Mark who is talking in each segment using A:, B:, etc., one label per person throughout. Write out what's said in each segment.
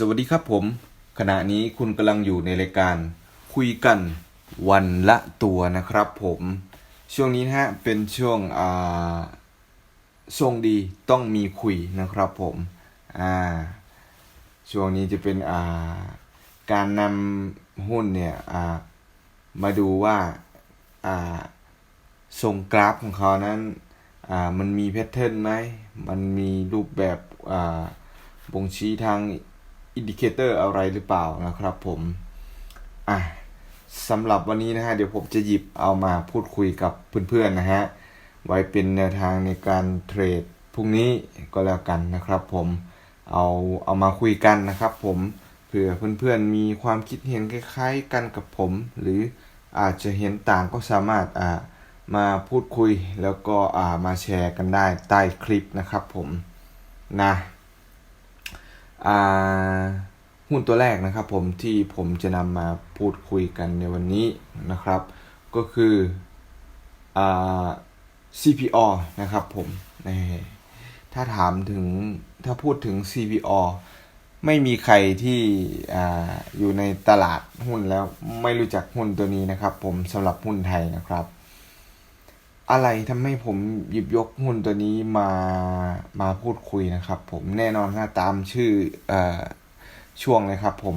A: สวัสดีครับผม ขณะนี้คุณกำลังอยู่ในรายการคุยกันวันละตัวนะครับผม ช่วงนี้นะฮะเป็นช่วงอ่าช่วงดีต้องมีคุยนะครับผมอ่าช่วงนี้จะเป็นอ่าการนำหุ้นเนี่ยอ่ามาดูว่าอ่าทรงกราฟของเขานั้นอ่ามันมีแพทเทิร์นไหมมันมีรูปแบบอ่าบ่งชี้ทาง อินดิเคเตอร์อะไรหรือเปล่านะครับผมอะสำหรับวันนี้นะฮะเดี๋ยวผมจะหยิบเอามาพูดคุยกับเพื่อนๆนะฮะไว้เป็นแนวทางในการเทรดพรุ่งนี้ก็แล้วกันนะครับผมเอาเอามาคุยกันนะครับผมเผื่อเพื่อนๆมีความคิดเห็นคล้ายๆกันกับผม หรืออาจจะเห็นต่างก็สามารถอ่ามาพูดคุยแล้วก็อ่ามาแชร์กันได้ใต้คลิปนะครับผมนะ หุ้นตัวแรกนะครับผมที่ผมจะนำมาพูดคุยกันในวันนี้นะครับ ก็คืออ CPO นะครับผมถ้าถามถึงถ้าพูดถึง CPO ไม่มีใครที่ออยู่ในตลาดหุ้นแล้วไม่รู้จักหุ้นตัวนี้นะครับ ผมสำหรับหุ้นไทยนะครับ อะไรทำให้ผมหยิบยกหุ้นตัวนี้มามาพูดคุยนะครับ ผมแน่นอนนะตามชื่อเอ่อช่วงเลยครับ ผม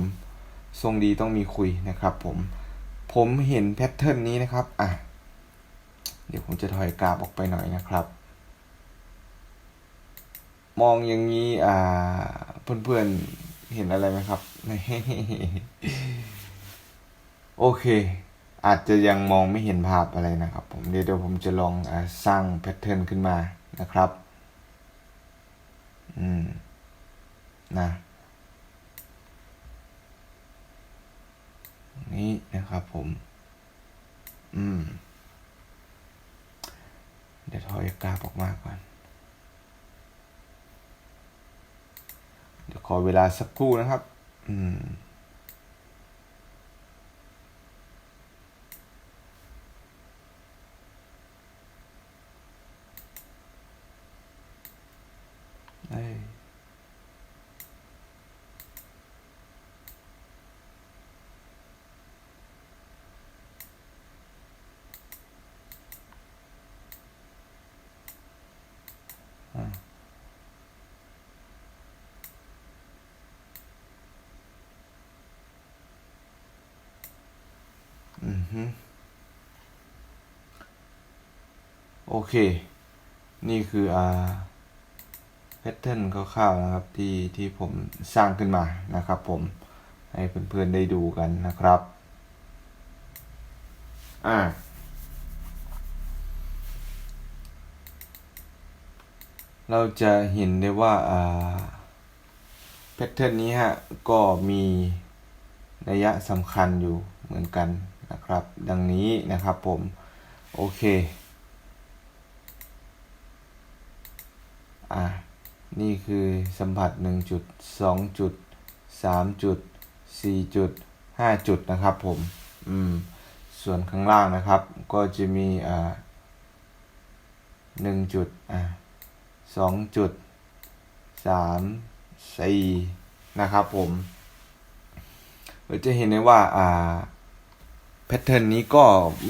A: ทรงดีต้องมีคุยนะครับ ผมผมเห็นแพทเทิร์นนี้นะครับอะเดี๋ยวผมจะถอยกราบออกไปหน่อยนะครับ มองอย่างนี้อ่าเพื่อนๆเห็นอะไรไหมครับโอเค อาจจะยังมองไม่เห็นภาพอะไรนะครับผมเดี๋ยวเดี๋ยวผมจะลองอสร้างแพทเทิร์นขึ้นมานะครับ อืม นะ นี่นะครับผม อืม เดี๋ยวถอยกราฟออกมาก่อน เดี๋ยวขอเวลาสักครู่นะครับ อืม ฮึโอเค นี่คืออ่าแพทเทิร์นคร่าวๆนะครับที่ที่ผมสร้างขึ้นมานะครับผมให้เพื่อนๆได้ดูกันนะครับอ่าเราจะเห็นได้ว่าอ่าแพทเทิร์นนี้ฮะก็มีนัยะสำคัญอยู่เหมือนกัน นะครับ ดังนี้นะครับผม โอเคอ่านี่คือสัมผัส 1 จุด 2 จุด 3 จุด 4 จุด 5 จุดนะครับผม อืม ส่วนข้างล่างนะครับ ก็จะมีอ่า1จุดอ่า2จุด3 4นะครับผม เราจะเห็นได้ว่าอ่า แพทเทิร์นนี้ก็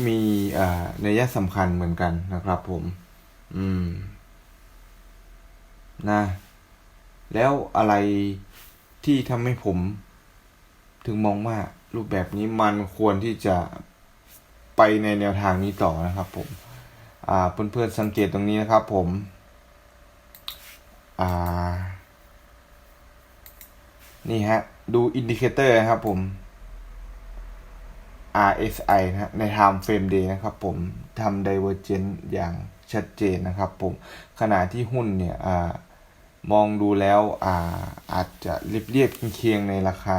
A: มีอนัยสำคัญเหมือนกันนะครับผม อืม นะ แล้วอะไรที่ทำให้ผม ถึงมองว่ารูปแบบนี้มันควรที่จะไปในแนวทางนี้ต่อนะครับ ผม อ่า เพื่อนๆสังเกตตรงนี้นะครับ ผม อ่า นี่ฮะ ดูอินดิเคเตอร์นะครับผม RSI นะใน time frame day นะครับผมทำ divergent อย่างชัดเจนนะครับผมขณะที่หุ้นเนี่ยอมองดูแล้วอาอาจจะเรียบเรียบเคียงในราคา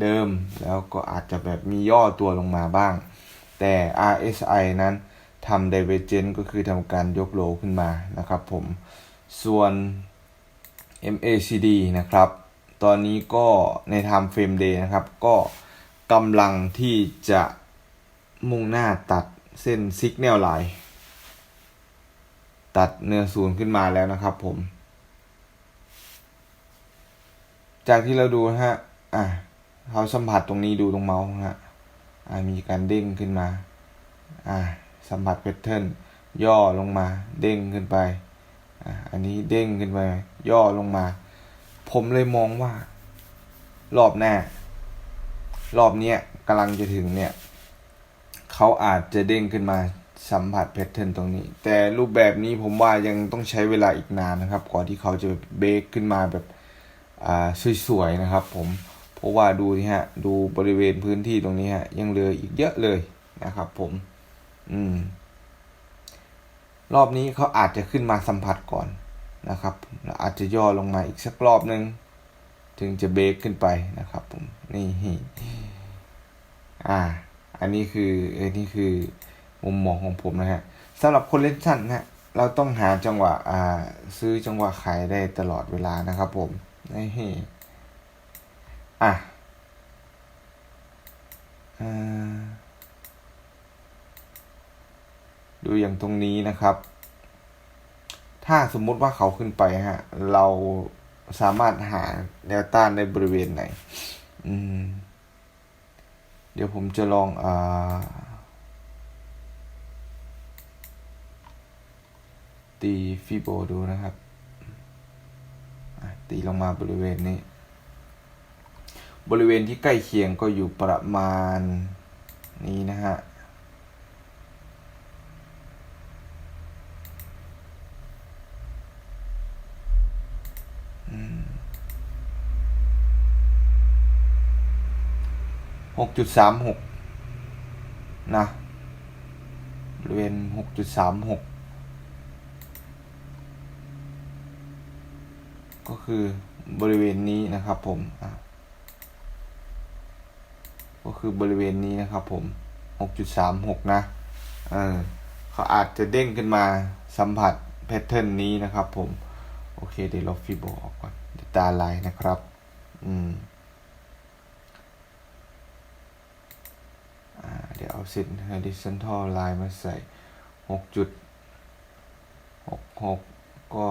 A: เดิม แล้วก็อาจจะแบบมีย่อตัวลงมาบ้าง แต่ RSI นั้นทำ divergent ก็คือทำการยกโลขึ้นมานะครับผมส่วน MACD นะครับ ตอนนี้ก็ใน time frame day นะครับ ก็ กำลังที่จะมุ่งหน้าตัดเส้น signal line ตัดเนื้อศูนย์ขึ้นมาแล้วนะครับผม จากที่เราดูฮะ อะเขาสัมผัสตรงนี้ดูตรงเมาส์ฮะ อ่ามีการเด้งขึ้นมา อ่าสัมผัสแพทเทิร์นย่อลงมา เด้งขึ้นไป อ่าอันนี้เด้งขึ้นไป ย่อลงมา ผมเลยมองว่า รอบหน้า รอบเนี้ยกำลังจะถึงเนี่ยเขาอาจจะเด้งขึ้นมาสัมผัสแพทเทิร์นตรงนี้ แต่รูปแบบนี้ผมว่ายังต้องใช้เวลาอีกนานนะครับก่อนที่เขาจะเบรกขึ้นมาแบบอ่าสวยๆนะครับ ผมเพราะว่าดูนี่ฮะ ดูบริเวณพื้นที่ตรงนี้ฮะยังเหลืออีกเยอะเลยนะครับ ผม อืม รอบนี้เขาอาจจะขึ้นมาสัมผัสก่อนนะครับแล้วอาจจะย่อลงมาอีกสักรอบนึง ถึงจะเบรกขึ้นไปนะครับ ผมนี่ อ่า อันนี้คือเอ้นี่คือมุมมองของผมนะฮะสำหรับคนเล่นสั้นนะฮะเราต้องหาจังหวะอ่าซื้อจังหวะขายได้ตลอดเวลานะครับผมนี่อะอ่าดูอย่างตรงนี้นะครับ ถ้าสมมุติว่าเขาขึ้นไปฮะ เราสามารถหาแนวต้านในบริเวณไหน อืม เดี๋ยวผมจะลองอ่าตีฟิโบดูนะครับตีลงมาบริเวณนี้ บริเวณที่ใกล้เคียงก็อยู่ประมาณนี้นะฮะ หกจุดสามหกนะบริเวณหกจุดสามหกก็คือบริเวณนี้นะครับผมก็คือบริเวณนี้นะครับผมหกจุดสามหกนะเออเขาอาจจะเด้งขึ้นมาสัมผัสแพทเทิร์นนี้นะครับผม โอเคเดี๋ยวลบฟิโบออกก่อนดตาลายนะครับ อืม อ่า เดี๋ยวเอาเส้น horizontal line มาใส่หกจุดหกหกก็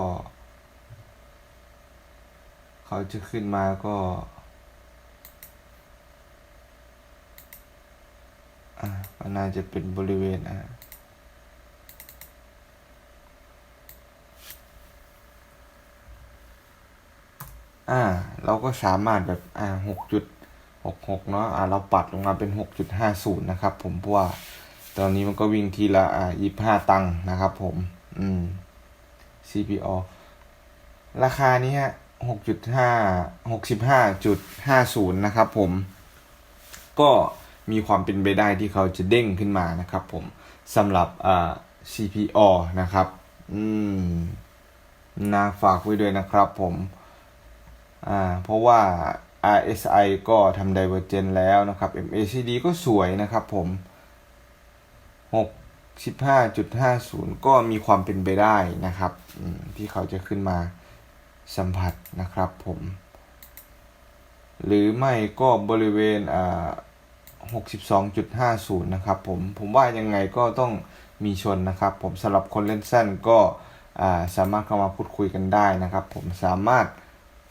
A: เขาจะขึ้นมาก็อ่าน่าจะเป็นบริเวณอ่าอ่า เราก็สามารถแบบอ่าหกจุด หกหกเนาะอ่าเราปัดลงมาเป็นหกจุดห้าศูนย์นะครับผมเพราะว่าตอนนี้มันก็วิ่งทีละอ่ายี่ห้าตังค์นะครับผม อืม CPO ราคานี้ฮะหกจุดห้าหกสิบห้าจุดห้าศูนย์นะครับผม ก็มีความเป็นไปได้ที่เขาจะเด้งขึ้นมานะครับผมสำหรับอ่า CPO นะครับ อืมน่าฝากไว้ด้วยนะครับผม อ่า เพราะว่า RSI ก็ทำ Divergent แล้วนะครับ MACD ก็สวยนะครับผม 65.50 ก็มีความเป็นไปได้นะครับที่เขาจะขึ้นมาสัมผัสนะครับผม หรือไม่ก็บริเวณอ่า62.50 นะครับผม ผมว่ายังไงก็ต้องมีชนนะครับผมสำหรับคนเล่นสั้นก็สามารถเข้ามาพูดคุยกันได้นะครับ ผมสามารถ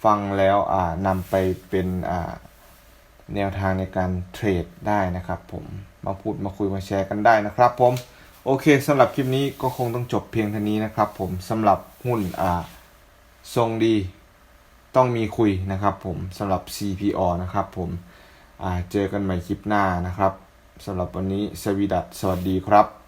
A: ฟังแล้วนำไปเป็นแนวทางในการเทรดได้นะครับผมมาพูดมาคุยมาแชร์กันได้นะครับผมโอเคสำหรับคลิปนี้ก็คงต้องจบเพียงเท่านี้นะครับผมสำหรับหุ้นอ่าทรงดีต้องมีคุยนะครับผมสำหรับ CPO นะครับผมอ่าเจอกันใหม่คลิปหน้านะครับสำหรับวันนี้สวีดัสสวัสดีครับ